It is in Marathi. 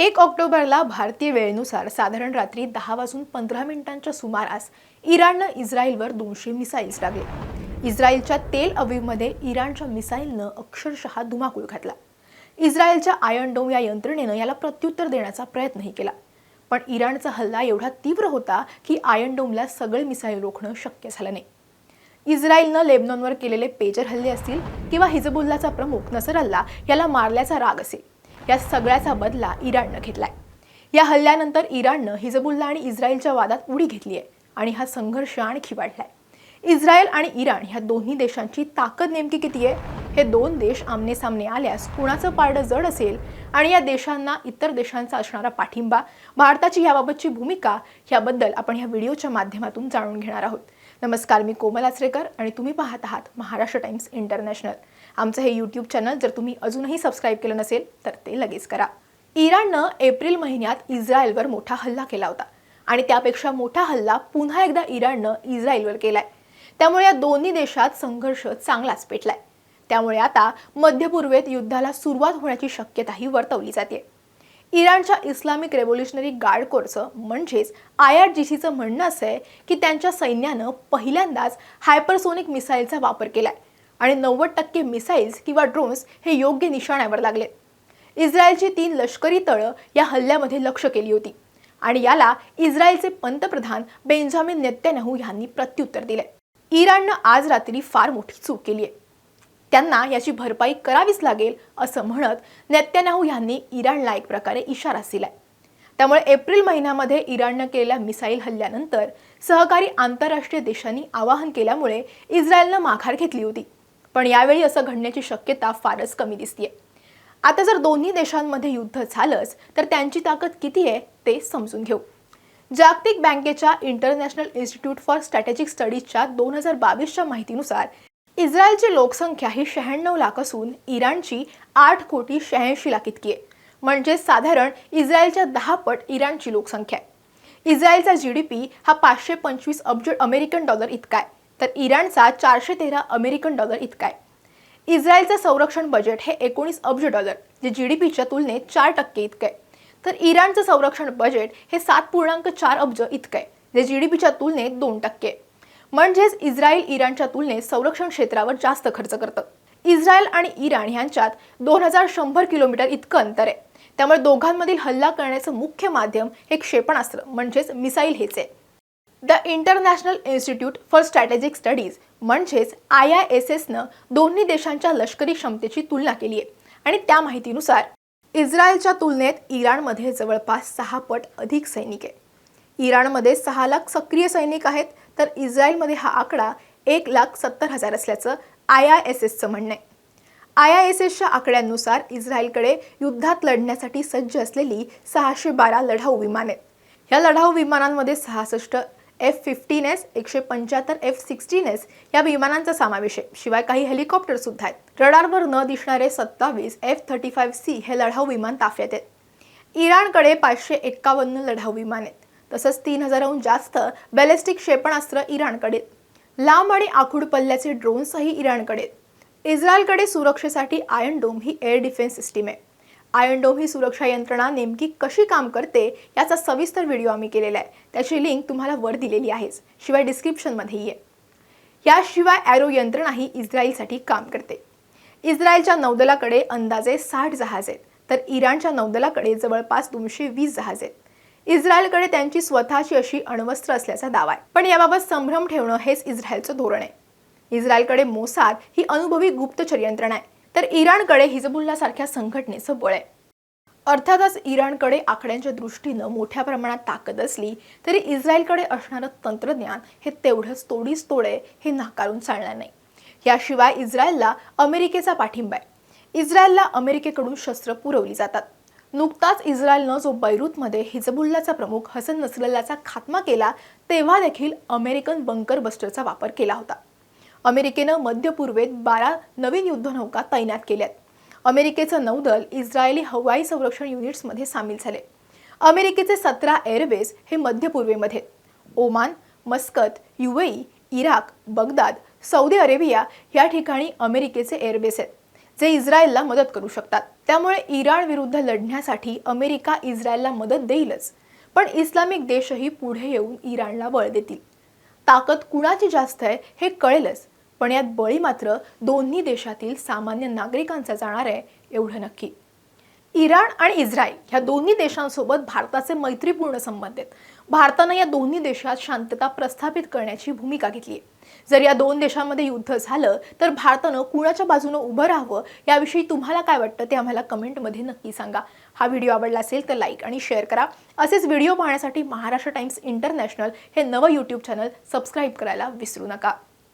एक ऑक्टोबरला भारतीय वेळेनुसार साधारण रात्री दहा वाजून पंधरा मिनिटांच्या सुमारास इराणनं इस्रायलवर दोनशे मिसाईल्स टाकले इस्रायलच्या तेल अवीवमध्ये इराणच्या मिसाईलनं अक्षरशः धुमाकूळ घातला. इस्रायलच्या आयर्न डोम या यंत्रणेनं याला प्रत्युत्तर देण्याचा प्रयत्नही केला. पण इराणचा हल्ला एवढा तीव्र होता की आयर्न डोमला सगळे मिसाईल रोखणं शक्य झालं नाही. इस्रायलनं लेबनॉनवर केलेले पेजर हल्ले असतील किंवा हिजबुल्लाचा प्रमुख नसरल्ला याला मारल्याचा राग असेल. या सगळ्याचा बदला इराणनं घेतलाय. या हल्ल्यानंतर इराणनं हिजबुल्ला आणि इस्रायलच्या वादात उडी घेतली आहे आणि हा संघर्ष आणखी वाढलाय. इस्रायल आणि इराण ह्या दोन्ही देशांची ताकद नेमकी किती आहे? हे दोन देश आमने सामने आल्यास कुणाचं पारडं जड असेल आणि या देशांना इतर देशांचा असणारा पाठिंबा भारताची याबाबतची भूमिका ह्याबद्दल आपण ह्या व्हिडिओच्या माध्यमातून जाणून घेणार आहोत. नमस्कार मी कोमल आचरेकर आणि तुम्ही पाहत आहात महाराष्ट्र टाइम्स इंटरनॅशनल. आमचं हे यूट्यूब चॅनल जर तुम्ही अजूनही सबस्क्राईब केलं नसेल तर ते लगेच करा. इराणनं एप्रिल महिन्यात इस्रायलवर मोठा हल्ला केला होता आणि त्यापेक्षा मोठा हल्ला पुन्हा एकदा इराणनं इस्रायलवर केलाय. त्यामुळे या दोन्ही देशात संघर्ष चांगलाच पेटलाय. त्यामुळे आता मध्यपूर्वेत युद्धाला सुरुवात होण्याची शक्यताही वर्तवली जाते इराणच्या इस्लामिक रेव्होल्युशनरी गार्ड कोरचं म्हणजेच आय आर जी सीचं म्हणणं असं आहे की त्यांच्या सैन्यानं पहिल्यांदाच हायपरसोनिक मिसाईलचा वापर केला आहे आणि नव्वद टक्के मिसाईल्स किंवा ड्रोन्स हे योग्य निशाण्यावर लागले. इस्रायलची तीन लष्करी तळं या हल्ल्यामध्ये लक्ष केली होती आणि याला इस्रायलचे पंतप्रधान बेंजामिन नेत्यानहू यांनी प्रत्युत्तर दिले इराणनं आज रात्री फार मोठी चूक केली आहे त्यांना याची भरपाई करावीच लागेल असं म्हणत नेत्यानाहू यांनी इराणला एक प्रकारे इशाराच दिलाय. त्यामुळे एप्रिल महिन्यामध्ये इराणनं केलेल्या मिसाईल हल्ल्यानंतर सहकारी आंतरराष्ट्रीय देशांनी आवाहन केल्यामुळे इस्रायलनं माघार घेतली होती. पण यावेळी असं घडण्याची शक्यता फारच कमी दिसतीये. आता जर दोन्ही देशांमध्ये युद्ध झालंच तर त्यांची ताकद किती आहे ते समजून घेऊ. जागतिक बँकेच्या इंटरनॅशनल इन्स्टिट्यूट फॉर स्ट्रॅटेजिक स्टडीजच्या दोन हजार बावीसच्या माहितीनुसार इस्रायलची लोकसंख्या ही शहाण्णव लाख असून इराणची आठ कोटी शहाऐंशी लाख इतकी आहे. म्हणजे साधारण इस्रायलच्या दहा पट इराणची लोकसंख्या आहे. इस्रायलचा जी डी पी हा पाचशे पंचवीस अब्ज अमेरिकन डॉलर इतका आहे. तर इराणचा चारशे तेरा अमेरिकन डॉलर इतका आहे. इस्रायलचं संरक्षण बजेट हे एकोणीस अब्ज डॉलर जे जी डी पीच्या तुलनेत चार टक्के इतकं आहे. तर इराणचं संरक्षण बजेट हे सात पूर्णांक चार अब्ज इतकं आहे जे जी डी पीच्या तुलनेत दोन टक्के आहे. म्हणजेच इस्रायल इराणच्या तुलनेत संरक्षण क्षेत्रावर जास्त खर्च करतं. इस्रायल आणि इराण यांच्यात दोन हजार शंभर किलोमीटर इतकं अंतर आहे. त्यामुळे दोघांमधील हल्ला करण्याचं मुख्य माध्यम हे क्षेपणास्त्र म्हणजेच मिसाईल हेच आहे. The international institute for strategic studies म्हणजेच आय आय एस एसनं दोन्ही देशांच्या लष्करी क्षमतेची तुलना केली आहे. आणि त्या माहितीनुसार इस्रायलच्या तुलनेत इराणमध्ये जवळपास सहा पट अधिक सैनिक आहे. इराणमध्ये सहा लाख सक्रिय सैनिक आहेत तर इस्रायलमध्ये हा आकडा एक लाख सत्तर हजार असल्याचं आय आय एस एसचं म्हणणं आहे. आय आय एस एसच्या आकड्यांनुसार इस्रायलकडे युद्धात लढण्यासाठी सज्ज असलेली सहाशे बारा लढाऊ विमान. आहेत या लढाऊ विमानांमध्ये सहासष्ट एफ फिफ्टीन एस एकशे पंच्याहत्तर एफ सिक्स्टीन एस या विमानांचा समावेश आहे. शिवाय काही हेलिकॉप्टरसुद्धा आहेत. रडारवर न दिसणारे सत्तावीस एफ थर्टी फाईव्ह सी हे लढाऊ विमान ताफ्यात आहेत. इराणकडे पाचशे एक्कावन्न लढाऊ विमान आहेत. तसंच तीन हजाराहून जास्त बॅलिस्टिक क्षेपणास्त्र इराणकडे. लांब आणि आखूड पल्ल्याचे ड्रोन्सही इराणकडे. इस्रायलकडे सुरक्षेसाठी आयन डोम ही एअर डिफेन्स सिस्टीम आहे. आयन डोम ही सुरक्षा यंत्रणा नेमकी कशी काम करते याचा सविस्तर व्हिडिओ आम्ही केलेला आहे. त्याची लिंक तुम्हाला वर दिलेली आहेच. शिवाय डिस्क्रिप्शनमध्येही आहे. याशिवाय ॲरो यंत्रणाही इस्रायलसाठी काम करते. इस्रायलच्या नौदलाकडे अंदाजे साठ जहाज आहेत. तर इराणच्या नौदलाकडे जवळपास दोनशे वीस जहाज आहेत. इस्रायलकडे त्यांची स्वतःची अशी अण्वस्त्र असल्याचा दावा आहे. पण याबाबत संभ्रम ठेवणं हेच इस्रायलचं धोरण आहे. इस्रायलकडे मोसाद ही अनुभवी गुप्तचर यंत्रणा आहे. तर इराणकडे हिजबुल्ला सारख्या संघटनेचं बळ आहे. अर्थातच इराणकडे आकड्यांच्या दृष्टीनं मोठ्या प्रमाणात ताकद असली तरी इस्रायलकडे असणारं तंत्रज्ञान हे तेवढंच तोडीस तोडे हे नाकारून चालणार नाही. याशिवाय इस्रायलला अमेरिकेचा पाठिंबा आहे. इस्रायलला अमेरिकेकडून शस्त्र पुरवली जातात. नुकताच इस्रायलनं जो बैरूतमध्ये हिजबुल्लाचा प्रमुख हसन नसरल्लाचा खात्मा केला तेव्हा देखील अमेरिकन बंकर बस्टरचा वापर केला होता. अमेरिकेनं मध्य पूर्वेत बारा नवीन युद्धनौका तैनात केल्यात. अमेरिकेचं नौदल इस्रायली हवाई संरक्षण युनिट्समध्ये सामील झाले. अमेरिकेचे सतरा एअरवेज हे मध्य पूर्वेमध्ये Oman Muscat UAE Iraq Baghdad Saudi Arabia या ठिकाणी अमेरिकेचे एअरबेस आहेत. जे इस्रायलला मदत करू शकतात. त्यामुळे इराण विरुद्ध लढण्यासाठी अमेरिका इस्रायलला मदत देईलच. पण इस्लामिक देशही पुढे येऊन इराणला बळ देतील. ताकद कुणाची जास्त आहे हे कळेलच पण यात बळी मात्र दोन्ही देशातील सामान्य नागरिकांचा जाणार आहे एवढं नक्की. इराण आणि इस्रायल ह्या दोन्ही देशांसोबत भारताचे मैत्रीपूर्ण संबंध आहेत. भारतानं या दोन्ही देशात शांतता प्रस्थापित करण्याची भूमिका घेतली आहे. जर या दोन देशांमध्ये युद्ध झालं तर भारतानं कुणाच्या बाजूनं उभं राहावं याविषयी तुम्हाला काय वाटतं ते आम्हाला कमेंटमध्ये नक्की सांगा. हा व्हिडिओ आवडला असेल तर लाईक आणि शेअर करा. असेच व्हिडिओ पाहण्यासाठी महाराष्ट्र टाइम्स इंटरनॅशनल हे नवं यूट्यूब चॅनल सबस्क्राईब करायला विसरू नका.